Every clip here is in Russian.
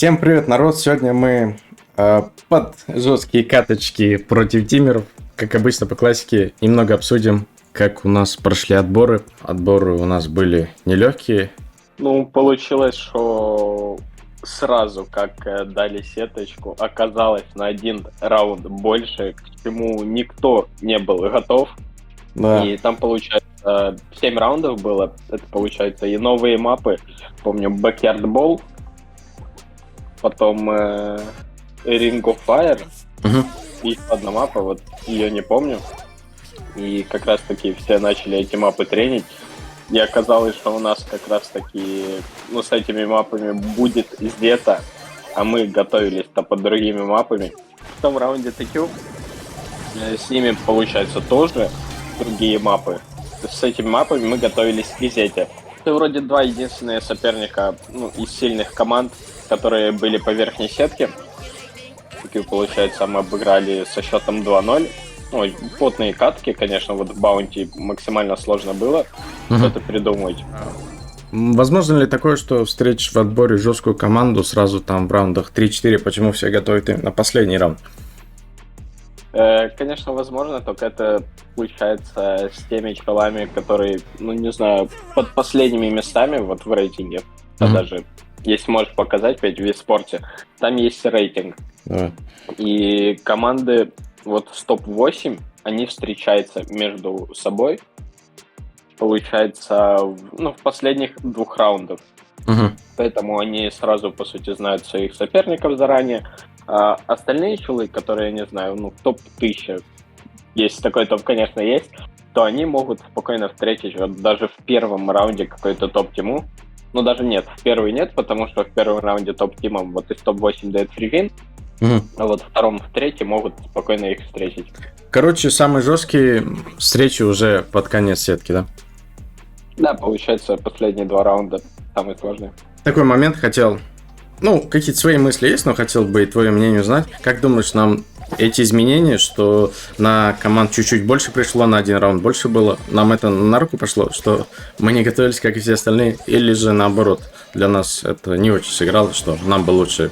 Всем привет, народ! Сегодня мы э, под жесткие каточки против тимеров, как обычно по классике, немного обсудим, как у нас прошли отборы. Отборы у нас были нелегкие. Ну, получилось, что сразу, как э, дали сеточку, оказалось на один раунд больше, к чему никто не был готов. Да. И там, получается, 7 раундов было. Это, получается, и новые мапы. Помню, Backyard Ball, потом э, Ring of Fire, Мгм. и одна мапа, вот ее не помню. И как раз таки все начали эти мапы тренить. И оказалось, что у нас как раз таки, ну, с этими мапами будет где-то, а мы готовились-то под другими мапами. В том раунде TQ э, с ними, получается, тоже другие мапы. С этими мапами мы готовились к Гизете. Это вроде два единственные соперника ну, из сильных команд, которые были по верхней сетке. Такие, получается, мы обыграли со счетом 2-0. Ой, плотные катки, конечно, вот в Баунти максимально сложно было Мгм. что-то придумать. Возможно ли такое, что встретишь в отборе жесткую команду сразу там в раундах 3-4, почему все готовят именно последний раунд? Э, Конечно, возможно, только это получается с теми челами, которые, ну не знаю, под последними местами вот в рейтинге. Мгм. даже если можешь показать, ведь в спорте, там есть рейтинг. Давай. И команды вот с топ-8, они встречаются между собой, получается, в- ну, в последних двух раундах. Мгм. Поэтому они сразу, по сути, знают своих соперников заранее. А остальные чулы, которые, я не знаю, ну, топ-1000, если такой топ, конечно, есть, то они могут спокойно встретить вот даже в первом раунде какой-то топ-тиму. Ну, даже нет, в первый нет, потому что в первом раунде топ-тимом вот из топ-8 дает фривин, Мгм. а вот втором, в третьем могут спокойно их встретить. Короче, самые жесткие встречи уже под конец сетки, да? Да, получается, последние два раунда самые сложные. Такой момент хотел... Ну, какие-то свои мысли есть, но хотел бы и твое мнение узнать. Как думаешь, нам эти изменения, что на команд чуть-чуть больше пришло, на один раунд больше было, нам это на руку пошло, что мы не готовились, как и все остальные, или же наоборот, для нас это не очень сыграло, что нам бы лучше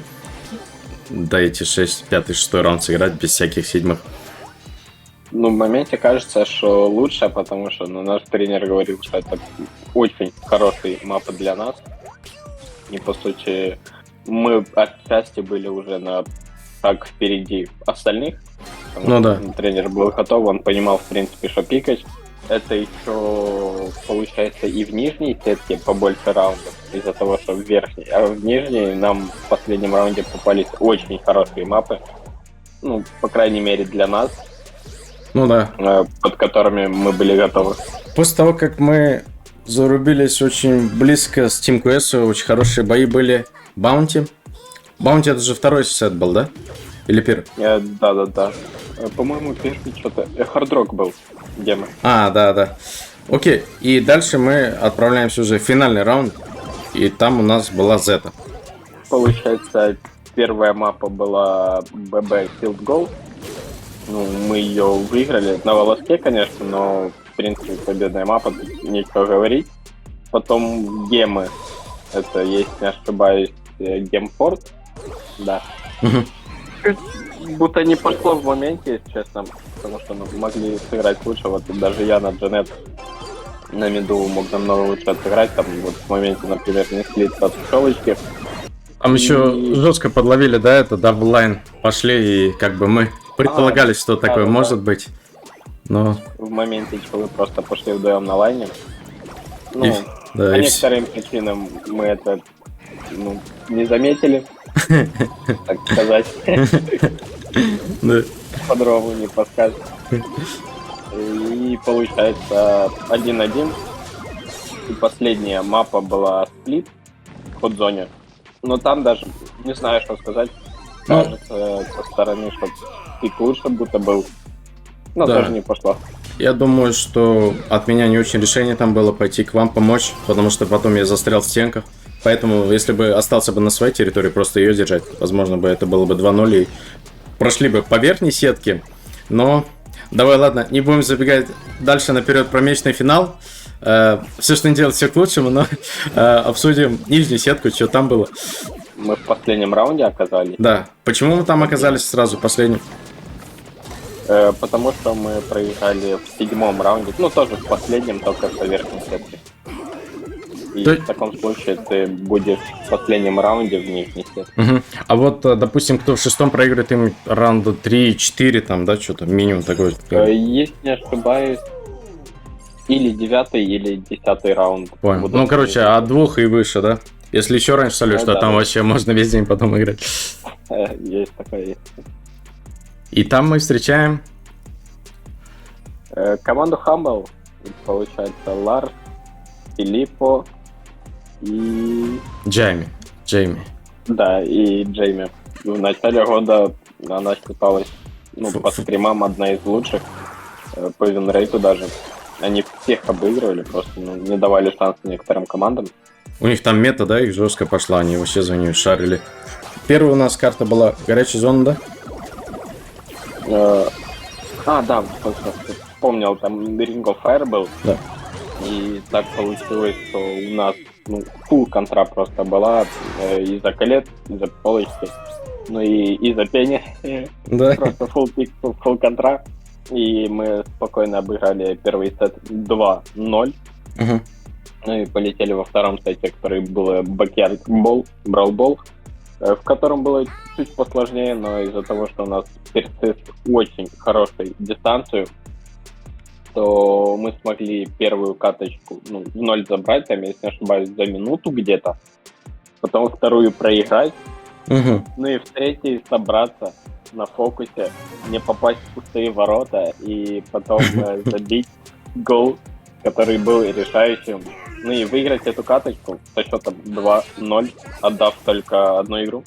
до эти 6, 5, 6 раунд сыграть без всяких седьмых. Ну, в моменте кажется, что лучше, потому что ну, наш тренер говорил, что это очень хороший мапа для нас. И, по сути, мы отчасти были уже на шаг впереди остальных. Ну да. Тренер был готов, он понимал, в принципе, что пикать. Это еще, получается, и в нижней сетке побольше раундов, из-за того, что в верхней. А в нижней нам в последнем раунде попались очень хорошие мапы. Ну, по крайней мере, для нас Ну да, э, под которыми мы были готовы. После того, как мы зарубились очень близко с Team QS, очень хорошие бои были. Баунти. Баунти это же второй сет был, да? Или первый? Э, Да-да-да. Э, По-моему, первый что-то... э, Хардрок был, где мы. А, да, да. Окей, и дальше мы отправляемся уже в финальный раунд. И там у нас была Зета. Получается, первая мапа была BB Field Goal. Ну, мы ее выиграли на волоске, конечно, но, в принципе, победная мапа, тут нечего говорить. Потом гемы. Это, если не ошибаюсь, э, Гемфорд. Да. Будто не пошло в моменте, если честно, потому что ну, могли сыграть лучше. Вот даже я на Джанет на миду мог намного лучше отыграть. Там вот в моменте, например, не слиться от шелочки. Там еще И- жестко подловили, да, это даблайн. Пошли, и как бы мы предполагали, что такое да-да-да. может быть. Но В моменте челы просто пошли вдвоем на лайне. Ну, И- да, по и некоторым причинам мы это ну, не заметили, так сказать. да. по-другому не подскажешь. И получается 1-1. И последняя мапа была сплит в ход-зоне. Но там даже не знаю, что сказать. Ну. Кажется, со стороны, что пик лучше будто был. Но Да. тоже не пошло. Я думаю, что от меня не очень решение там было пойти к вам помочь, потому что потом я застрял в стенках. Поэтому, если бы остался бы на своей территории, просто ее держать, возможно бы это было бы 2-0 и прошли бы по верхней сетке. Но давай, ладно, не будем забегать дальше наперед про мечный финал. все, что не делать, все к лучшему, но э, обсудим нижнюю сетку, что там было. мы в последнем раунде оказались, Да. Почему мы там оказались сразу последним? э, потому что мы проиграли в седьмом раунде, ну тоже в последнем, только по верхней сетке. И То- в таком случае ты будешь в последнем раунде в нижней сетке. Мгм. А вот, э, допустим, кто в шестом проигрывает им раунда 3-4, там, да, что-то, минимум такой. Э, Если не ошибаюсь, или девятый, или десятый раунд. Понял. будут Ну, короче, от двух и выше, да? Если еще раньше солишь, Ну то да. там вообще можно весь день потом играть. Э, Есть такое, есть. И там мы встречаем... Команду Humble, получается, Ларс, Филиппо и... Джейми. Джейми. Да, и Джейми. В начале года она считалась, ну, Фу- по стримам одна из лучших, э, по винрейту даже. Они всех обыгрывали, просто ну, не давали шанс некоторым командам. У них там мета, да, их жестко пошла, они вообще за нее шарили. Первая у нас карта была горячая зона, да? Э, А, да, вспомнил, там Ring of Fire был. Да. И так получилось, что у нас ну, фул контра просто была э, из-за колет, из-за полочки, ну и из-за пени. Да. Просто full пик, full, full контра. И мы спокойно обыграли первый сет 2-0. Мгм. Ну и полетели во втором сете, который был бакьярд бол, брал бол, э, в котором было чуть посложнее, но из-за того, что у нас персис очень хороший дистанцию, то мы смогли первую каточку ну, в ноль забрать, там, если не ошибаюсь, за минуту где-то, потом вторую проиграть, Мгм. ну и в третьей собраться на фокусе, не попасть в пустые ворота и потом э, забить гол, который был решающим. Ну и выиграть эту каточку со счетом 2-0, отдав только одну игру.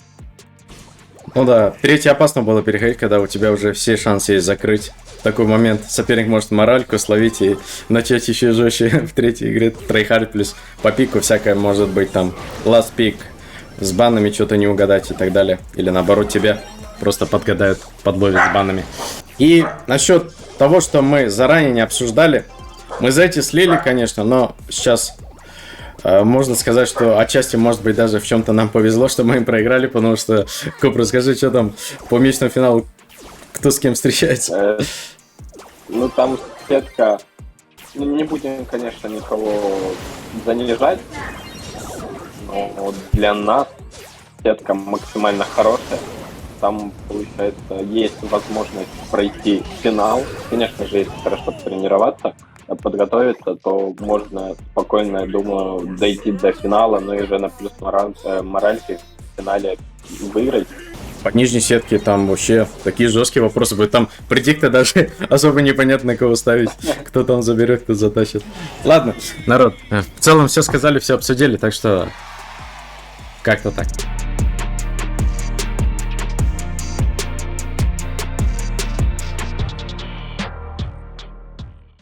Ну да, третий опасно было переходить, когда у тебя уже все шансы есть закрыть. В такой момент соперник может моральку словить и начать еще жестче в третьей игре трейхард плюс по пику всякое может быть там last пик с банами что-то не угадать и так далее. Или наоборот тебя просто подгадают, подловят с банами. И насчет того, что мы заранее не обсуждали, мы за эти слили, конечно, но сейчас Можно сказать, что отчасти, может быть, даже в чем-то нам повезло, что мы им проиграли, потому что, Коп, расскажи, что там по месячному финалу, кто с кем встречается? Э, Ну там сетка, ну, не будем, конечно, никого занижать, но для нас сетка максимально хорошая. Там, получается, есть возможность пройти финал. Конечно же, если хорошо тренироваться, э, подготовиться, то можно спокойно, я думаю, дойти до финала, но и уже на плюс э, моральке в финале выиграть. По нижней сетке там вообще такие жесткие вопросы будут. Там предикты даже особо непонятно кого ставить. Кто там заберет, кто затащит. Ладно, народ, в целом все сказали, все обсудили, так что как-то так.